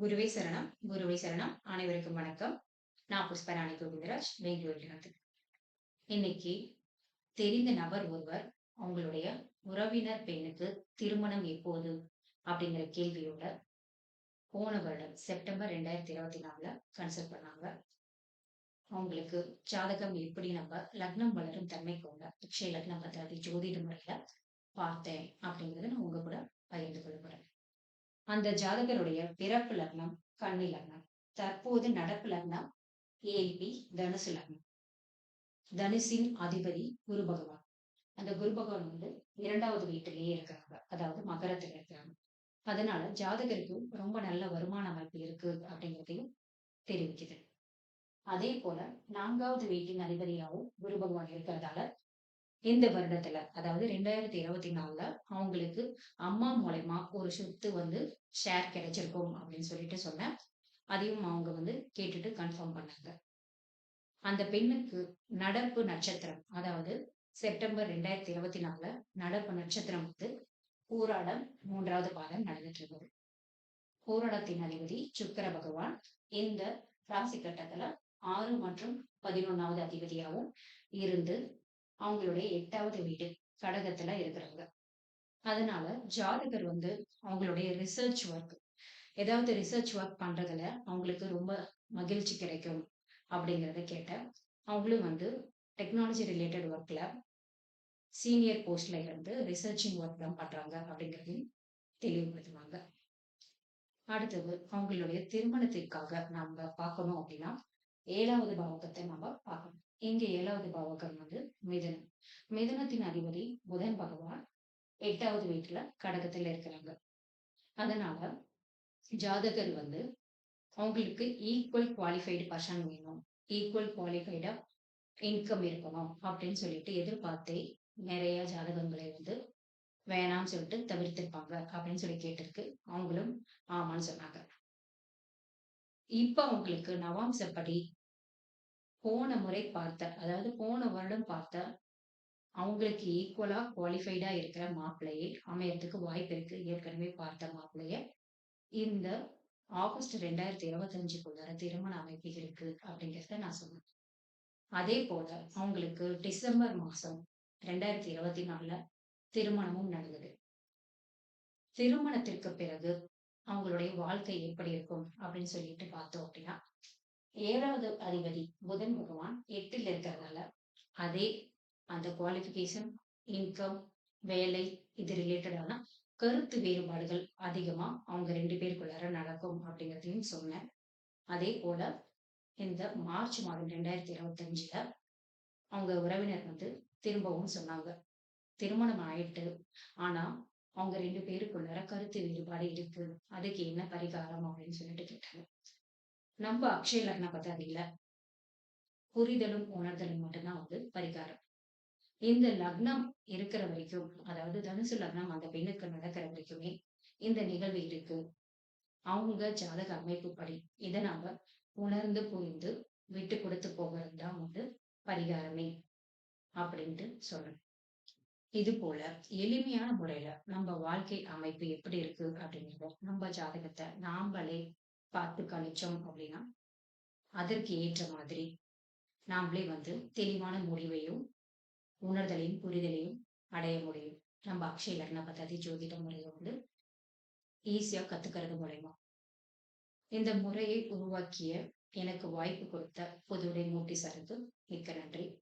குருவே சரணம் குருவே சரணம். அனைவருக்கும் வணக்கம். நான் புஷ்பராணி கோவிந்தராஜ் பெங்களூரிலிருந்து இன்னைக்கு தெரிந்த நபர் ஒருவர் அவங்களுடைய உறவினர் பெண்ணுக்கு திருமணம் எப்போது? அப்படிங்கிற கேள்வியோட போன வருடம் செப்டம்பர் ரெண்டாயிரத்தி இருபத்தி நாலுல கன்சல்ட் பண்ணாங்க. அவங்களுக்கு ஜாதகம் எப்படி? நம்ம லக்னம் வளரும் தன்மை கொண்ட அக்ஷய லக்னம் பத்தி ஜோதிட முறையில பார்த்தேன் அப்படிங்கறத நான் உங்க கூட பகிர்ந்து கொள்ளப்படுறேன் அந்த ஜாதகருடைய பிறப்பு லக்னம் கன்னி லக்னம் தற்போது நடப்பு லக்னம் ஏபி தனுசு லக்னம். தனுசின் அதிபதி குரு பகவான். அந்த குரு பகவான் வந்து இரண்டாவது வீட்டிலேயே இருக்கிறாங்க. அதாவது மகரத்துல இருக்கிறாங்க. அதனால ஜாதகருக்கு ரொம்ப நல்ல வருமான அமைப்பு இருக்கு அப்படிங்கிறதையும் தெரிவிக்குது. அதே போல நான்காவது வீட்டின் அதிபதியாகவும் குரு பகவான் இருக்கிறதால இந்த வருடத்துல அதாவது ரெண்டாயிரத்தி இருபத்தி நாலுல அவங்களுக்கு அம்மா மூலயமா ஒரு சொத்து வந்து ஷேர் கிடைச்சிருக்கும் அப்படின்னு சொல்லிட்டு சொன்னேன் அதையும் அவங்க வந்து கேட்டுட்டு கன்ஃபார்ம் பண்ணாங்க. அந்த பெண்ணுக்கு நடப்பு நட்சத்திரம் அதாவது செப்டம்பர் ரெண்டாயிரத்தி இருபத்தி நாலுல நடப்பு நட்சத்திரம் வந்து பூராடம் மூன்றாவது பாதம் நடந்துட்டு இருந்தது. பூராடத்தின் அதிபதி சுக்கர பகவான் இந்த ராசி கட்டத்துல ஆறு மற்றும் பதினொன்னாவது அதிபதியாகவும் இருந்து அவங்களுடைய எட்டாவது வீடு கடகத்துல இருக்கிறாங்க அதனால ஜாதகர் வந்து அவங்களுடைய ரிசர்ச் ஒர்க் ஏதாவது ரிசர்ச் ஒர்க் பண்றதுல அவங்களுக்கு ரொம்ப மகிழ்ச்சி கிடைக்கும் அப்படிங்கிறத கேட்டேன் அவங்களும் வந்து டெக்னாலஜி ரிலேட்டட் ஒர்க்ல சீனியர் போஸ்ட்ல இருந்து ரிசர்ச்சிங் ஒர்க் தான் பண்றாங்க அப்படிங்கிறதையும் தெளிவுபடுத்துவாங்க. அடுத்தது அவங்களுடைய திருமணத்திற்காக நம்ம பார்க்கணும் அப்படின்னா ஏழாவது பாவகத்தை நம்ம பார்க்கணும். இங்க ஏழாவது பாவகம் வந்து மிதனம். மிதனத்தின் அதிபதி புதன் பகவான் எட்டாவது வீட்டுல கடகத்துல இருக்கிறாங்க. அதனால ஜாதகர் வந்து அவங்களுக்கு ஈக்குவல் குவாலிஃபைடு பர்சன் வேணும். ஈக்குவல் குவாலிஃபைடா இன்கம் இருக்கணும் அப்படின்னு சொல்லிட்டு எதிர்பார்த்தே நிறைய ஜாதகங்களை வந்து வேணாம்னு சொல்லிட்டு தவிர்த்திருப்பாங்க அப்படின்னு சொல்லி கேட்டிருக்கு. அவங்களும் ஆமான்னு சொன்னாங்க. இப்ப அவங்களுக்கு நவாம்சப்படி போன முறை பார்த்த அதாவது போன வருடம் பார்த்த அவங்களுக்கு ஈக்குவலா குவாலிஃபைடா இருக்கிற மாப்பிள்ளையை அமையறதுக்கு வாய்ப்பு இருக்கு. ஏற்கனவே பார்த்த மாப்பிள்ளைய. இந்த ஆகஸ்ட் ரெண்டாயிரத்தி இருபத்தஞ்சுக்குள்ளார திருமண அமைப்பு இருக்கு அப்படிங்கிறத நான் சொன்னேன். அதே போல அவங்களுக்கு டிசம்பர் மாசம் ரெண்டாயிரத்தி இருபத்தி நாலுல திருமணமும் நடந்தது. திருமணத்திற்கு பிறகு அவங்களுடைய வாழ்க்கை எப்படி இருக்கும் அப்படின்னு சொல்லிட்டு பார்த்தோம் அப்படின்னா ஏழாவது அதிபதி புதன் பகவான் எட்டில் இருக்கிறதால அதே அந்த குவாலிஃபிகேஷன் இன்கம் வேலை இது ரிலேட்டடான கருத்து வேறுபாடுகள் அதிகமா அவங்க ரெண்டு பேருக்குள்ளார நடக்கும் அப்படிங்கிறதையும் சொன்னேன். அதே போல இந்த மார்ச் மாதம் ரெண்டாயிரத்தி இருபத்தி அஞ்சுல அவங்க உறவினர் வந்து திரும்பவும் சொன்னாங்க. திருமணம் ஆயிட்டு ஆனா அவங்க ரெண்டு பேருக்குள்ளார கருத்து வேறுபாடு இருக்கு. அதுக்கு என்ன பரிகாரம் அப்படின்னு சொல்லிட்டு கேட்டாங்க. நம்ம அக்ஷய லக்ன பத்தாதியில புரிதலும் உணர்தலும் மட்டும்தான் வந்து பரிகாரம். இந்த லக்னம் இருக்கிற வரைக்கும் அதாவது தனுசு லக்னம் அந்த பெண்ணுக்கு நடக்கிற வரைக்குமே இந்த நிகழ்வு இருக்கு. அவங்க ஜாதக அமைப்பு படி இதை நாம உணர்ந்து புரிந்து விட்டு கொடுத்து போகிறது தான் வந்து பரிகாரமே அப்படின்ட்டு சொல்லணும். இது போல எளிமையான முறையில நம்ம வாழ்க்கை அமைப்பு எப்படி இருக்கு அப்படிங்கிறத நம்ம ஜாதகத்தை நாமளே பார்த்து கணிச்சோம் அப்படின்னா அதற்கு ஏற்ற மாதிரி நாமளே வந்து தெளிவான முடிவையும் உணர்தலையும் புரிதலையும் அடைய முடியும். நம்ம அக்ஷய லக்ன பத்தி ஜோதிட முறையை வந்து ஈஸியா கத்துக்கிறது மூலயமா. இந்த முறையை உருவாக்கிய எனக்கு வாய்ப்பு கொடுத்த புதுவுடை மூட்டி சருக்கு மிக்க நன்றி.